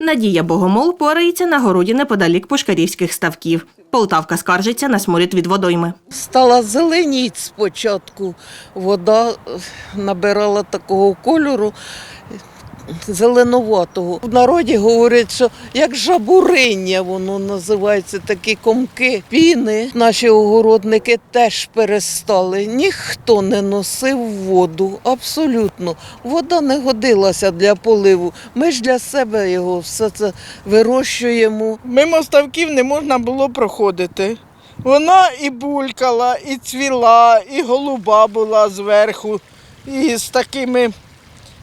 Надія Богомол порається на городі неподалік пушкарівських ставків. Полтавка скаржиться на сморід від водойми. Стала зеленіть спочатку. Вода набирала такого кольору зеленуватого. В народі говорять, що як жабуриння воно називається, такі комки піни. Наші огородники теж перестали. Ніхто не носив воду, абсолютно. Вода не годилася для поливу. Ми ж для себе його все це вирощуємо. Мимо ставків не можна було проходити. Вона і булькала, і цвіла, і голуба була зверху, і з такими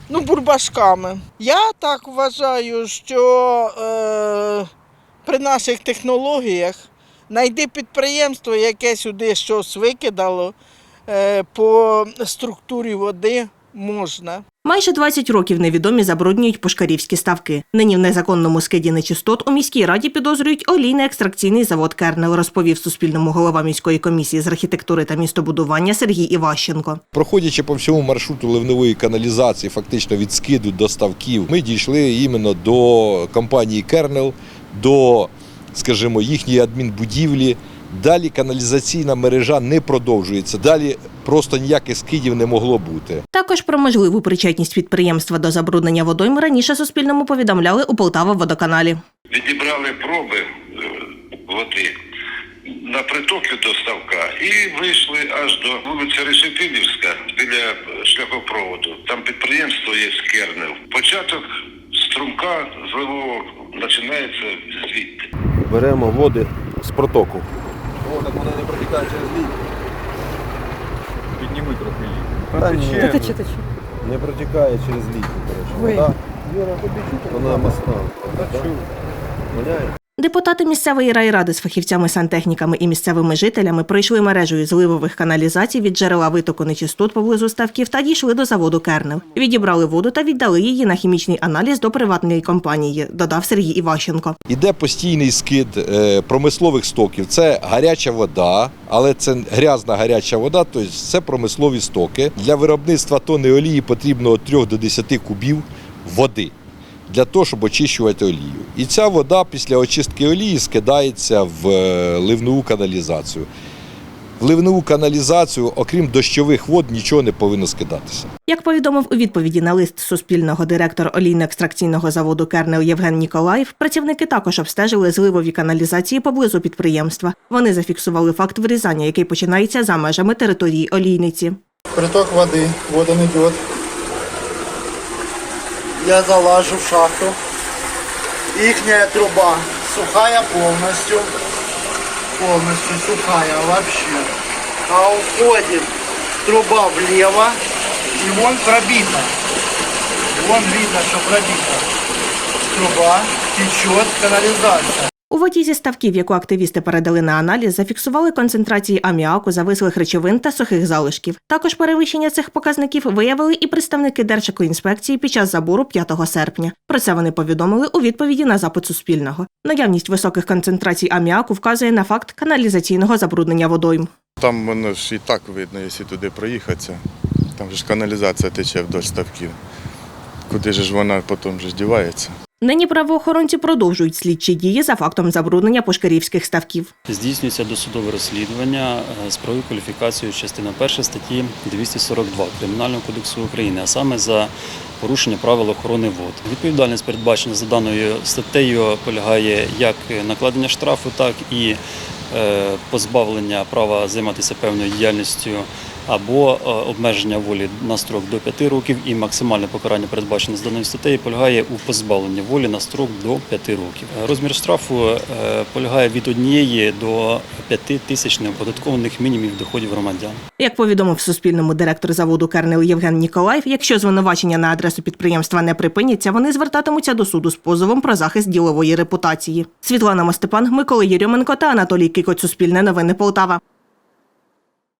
ну, бурбашками. Я так вважаю, що е, при наших технологіях знайди підприємство, яке сюди щось викидало е, по структурі води можна. Майже 20 років невідомі забруднюють пушкарівські ставки. Нині в незаконному скиді нечистот у міській раді підозрюють олійно-екстракційний завод Кернел, розповів Суспільному голова міської комісії з архітектури та містобудування Сергій Іващенко. Проходячи по всьому маршруту ливневої каналізації, фактично від скиду до ставків, ми дійшли іменно до компанії Кернел, до, скажімо, їхньої адмінбудівлі. Далі каналізаційна мережа не продовжується. Далі просто ніяких скидів не могло бути. Також про можливу причетність підприємства до забруднення водойм раніше Суспільному повідомляли у Полтава водоканалі. відібрали проби е, води на притоки до ставка і вийшли аж до вулиці Решетилівська біля е, шляхопроводу. Там підприємство є Скернев. Початок струмка зливового починається звідти. беремо води з протоку. О, так воно не протікає через лід. Підніми трохи лід. Та ні, не протікає через лід. коротше. Вода, вона масна. Воняє? Депутати місцевої райради з фахівцями сантехніками і місцевими жителями пройшли мережею зливових каналізацій від джерела витоку нечистот поблизу ставків та дійшли до заводу Кернел. Відібрали воду та віддали її на хімічний аналіз до приватної компанії, додав Сергій Іващенко. Іде постійний скид е, промислових стоків. Це гаряча вода, але це грязна гаряча вода, тобто це промислові стоки. Для виробництва тонни олії потрібно від 3 до 10 кубів води для того, щоб очищувати олію. І ця вода після очистки олії скидається в е, ливнову каналізацію. В ливнову каналізацію, окрім дощових вод, нічого не повинно скидатися. Як повідомив у відповіді на лист Суспільного директор олійно-екстракційного заводу Кернел Євген Ніколаєв, працівники також обстежили зливові каналізації поблизу підприємства. Вони зафіксували факт врізання, який починається за межами території олійниці. Приток он идет. Я залажу в шахту. Ихняя труба сухая полностью. Полностью сухая вообще. А уходит труба влево. И вон пробита. Вон видно, что пробита. Труба течет канализация. У воді зі ставків, яку активісти передали на аналіз, зафіксували концентрації аміаку, завислих речовин та сухих залишків. Також перевищення цих показників виявили і представники Держекоінспекції під час забору 5 серпня. Про це вони повідомили у відповіді на запит Суспільного. Наявність високих концентрацій аміаку вказує на факт каналізаційного забруднення водойм. Там воно ж і так видно, якщо туди проїхатися. Там ж каналізація тече вдоль ставків. Куди ж вона потім ж дівається? Нині правоохоронці продовжують слідчі дії за фактом забруднення пошкарівських ставків. Здійснюється досудове розслідування е, з правовою кваліфікацією частина 1 статті 242 Кримінального кодексу України, а саме за порушення правил охорони вод. Відповідальність передбачена за даною статтею полягає як накладення штрафу, так і е, позбавлення права займатися певною діяльністю або е, обмеження волі на строк до 5 років, і максимальне покарання передбачене з даною статтею полягає у позбавленні волі на строк до 5 років. Розмір штрафу е, полягає від 1 до 5 тисяч неоподаткованих мінімумів доходів громадян. Як повідомив Суспільному директор заводу Кернел Євген Ніколаєв, якщо звинувачення на адресу підприємства не припиняться, вони звертатимуться до суду з позовом про захист ділової репутації. Світлана Мостепан, Микола Єрьоменко та Анатолій Кикоць. Суспільне новини Полтава.